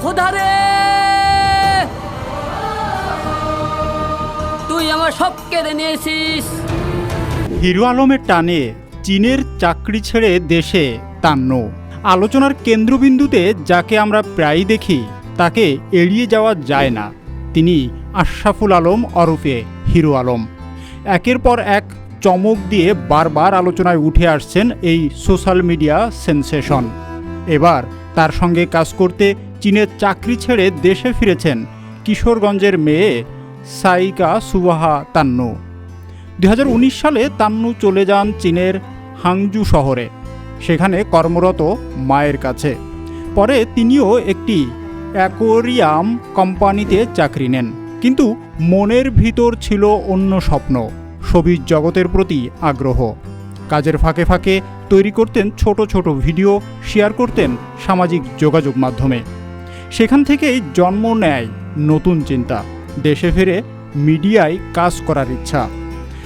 ক্ষুধা রে। তুই আমার সব কেড়ে নিয়েছিস। হিরো আলমের টানে চীনের চাকরি ছেড়ে দেশে তান্ন আলোচনার কেন্দ্রবিন্দুতে যাকে আমরা প্রায়ই দেখি, তাকে এড়িয়ে যাওয়া যায় না। তিনি আশরাফুল আলম ওরফে হিরো আলম। একের পর এক চমক দিয়ে বারবার আলোচনায় উঠে আসছেন এই সোশ্যাল মিডিয়া সেন্সেশন। এবার তার সঙ্গে কাজ করতে চীনের চাকরি ছেড়ে দেশে ফিরেছেন কিশোরগঞ্জের মেয়ে সাইকা সুবাহা তান্নু। দুই হাজার উনিশ সালে তান্নু চলে যান চীনের হাংজু শহরে। সেখানে কর্মরত মায়ের কাছে। পরে তিনিও একটি অ্যাকোরিয়াম কোম্পানিতে চাকরি নেন। কিন্তু মনের ভিতর ছিল অন্য স্বপ্ন, ছবির জগতের প্রতি আগ্রহ। কাজের ফাঁকে ফাঁকে তৈরি করতেন ছোট ছোট ভিডিও, শেয়ার করতেন সামাজিক যোগাযোগ মাধ্যমে। সেখান থেকেই জন্ম নেয় নতুন চিন্তা। দেশে ফিরে মিডিয়ায় কাজ করার ইচ্ছা।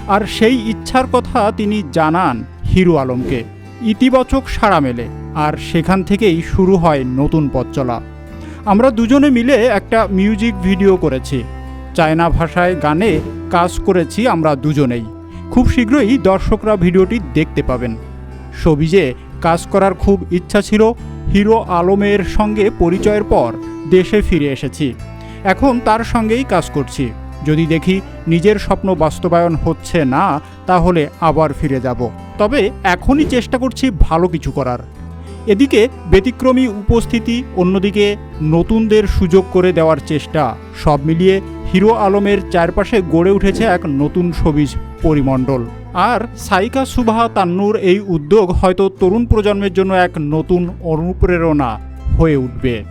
আর সেই ইচ্ছার কথা তিনি জানান হিরু আলমকে। ইতিবাচক সাড়া মেলে আর সেখান থেকেই শুরু হয় নতুন পথ চলা। আমরা দুজনে মিলে একটা মিউজিক ভিডিও করেছি। চায়না ভাষায় গানে কাজ করেছি আমরা দুজনেই। খুব শীঘ্রই দর্শকরা ভিডিওটি দেখতে পাবেন। সবিজে কাজ করার খুব ইচ্ছা ছিল, হিরো আলমের সঙ্গে পরিচয়ের পর দেশে ফিরে এসেছি। এখন তার সঙ্গেই কাজ করছি। যদি দেখি নিজের স্বপ্ন বাস্তবায়ন হচ্ছে না, তাহলে আবার ফিরে যাব। তবে এখনই চেষ্টা করছি ভালো কিছু করার। এদিকে ব্যতিক্রমী উপস্থিতি, অন্যদিকে নতুনদের সুযোগ করে দেওয়ার চেষ্টা, সব মিলিয়ে হিরো আলমের চারপাশে গড়ে উঠেছে এক নতুন সবিজ পরিমণ্ডল। আর সাইকা সুবাহা তান্নুর এই উদ্যোগ হয়তো তরুণ প্রজন্মের জন্য এক নতুন অনুপ্রেরণা হয়ে উঠবে।